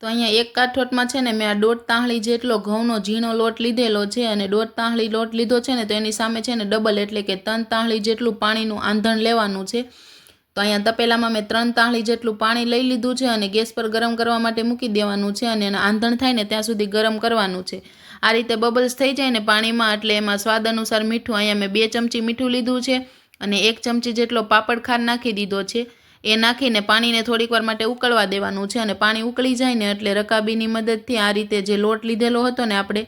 તો અહીંયા એક કાઠોટમાં છે ને, મેં આ દોઢ તાંહળી જેટલો ઘઉંનો ઝીણો લોટ લીધેલો છે અને દોઢ તાંહળી લોટ લીધો છે ને, તો એની સામે છે ને ડબલ એટલે કે ત્રણ તાંહળી જેટલું પાણીનું આંધણ લેવાનું છે. તો અહીંયા તપેલામાં મેં ત્રણ તાંહળી જેટલું પાણી લઈ લીધું છે અને ગેસ પર ગરમ કરવા માટે મૂકી દેવાનું છે અને એના આંધણ થાય ને, ત્યાં સુધી ગરમ કરવાનું છે. આ રીતે બબલ્સ થઈ જાય ને પાણીમાં, એટલે એમાં સ્વાદ અનુસાર મીઠું, અહીંયા મેં બે ચમચી મીઠું લીધું છે અને એક ચમચી જેટલો પાપડ ખાર નાખી દીધો છે. એ નાખીને પાણીને થોડીક વાર માટે ઉકળવા દેવાનું છે અને પાણી ઉકળી જાય ને એટલે રકાબીની મદદથી આ રીતે જે લોટ લીધેલો હતો ને આપણે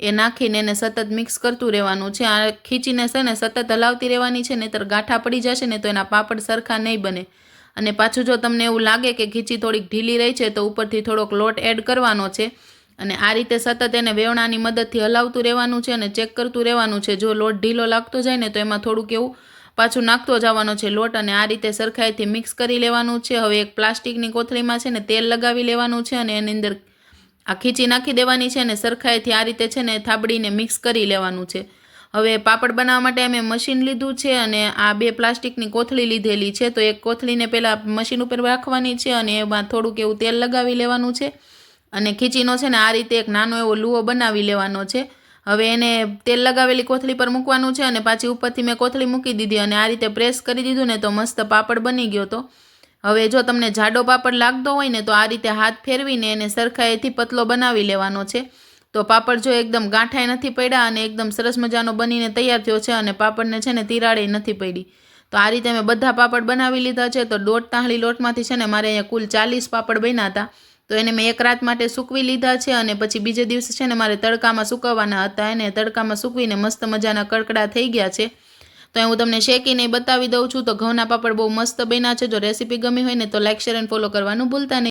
એ નાખીને એને સતત મિક્સ કરતું રહેવાનું છે. આ ખીચીને છે ને સતત હલાવતી રહેવાની છે, નહીંતર ગાંઠા પડી જશે ને તો એના પાપડ સરખા નહીં બને. અને પાછું જો તમને એવું લાગે કે ખીચી થોડીક ઢીલી રહી છે, તો ઉપરથી થોડોક લોટ એડ કરવાનો છે અને આ રીતે સતત એને વેવણાની મદદથી હલાવતું રહેવાનું છે અને ચેક કરતું રહેવાનું છે. જો લોટ ઢીલો લાગતો જાય ને તો એમાં થોડુંક એવું પાછું નાખતો જવાનો છે લોટ અને આ રીતે સરખાઈથી મિક્સ કરી લેવાનું છે. હવે એક પ્લાસ્ટિકની કોથળીમાં છે ને તેલ લગાવી લેવાનું છે અને એની અંદર આ ખીચી નાખી દેવાની છે અને સરખાઈથી આ રીતે છે ને થાબડીને મિક્સ કરી લેવાનું છે. હવે પાપડ બનાવવા માટે અમે મશીન લીધું છે અને આ બે પ્લાસ્ટિકની કોથળી લીધેલી છે. તો એક કોથળીને પહેલાં મશીન ઉપર રાખવાની છે અને એમાં થોડુંક એવું તેલ લગાવી લેવાનું છે. અને ખીચીનો છે ને આ રીતે એક નાનો એવો લુઓ બનાવી લેવાનો છે. હવે એને તેલ લગાવેલી કોથળી પર મૂકવાનું છે અને પાછી ઉપરથી મેં કોથળી મૂકી દીધી અને આ રીતે પ્રેસ કરી દીધું ને તો મસ્ત પાપડ બની ગયો તો. હવે જો તમને જાડો પાપડ લાગતો હોય ને તો આ રીતે હાથ ફેરવીને એને સરખાઈથી પતલો બનાવી લેવાનો છે. તો પાપડ જો એકદમ ગાંઠાઈ નથી પડ્યા અને એકદમ સરસ મજાનો બનીને તૈયાર થયો છે અને પાપડને છે ને તિરાડે નથી પડી. તો આ રીતે મેં બધા પાપડ બનાવી લીધા છે તો દોઢ તાહળી લોટમાંથી છે ને મારે અહીંયા કુલ ચાલીસ પાપડ બન્યા હતા. તો એને મેં એક રાત માટે સૂકવી લીધા છે અને પછી બીજે દિવસે છે ને મારે તડકામાં સૂકવવાના હતા એને તડકામાં સૂકવીને મસ્ત મજાના કડકડા થઈ ગયા છે. તો હું તમને શેકીને બતાવી દઉં છું. તો ઘઉંના પાપડ બહુ મસ્ત બન્યા છે. જો રેસીપી ગમી હોય ને તો લાઇક શેર એન્ડ ફોલો કરવાનું ભૂલતા નહીં.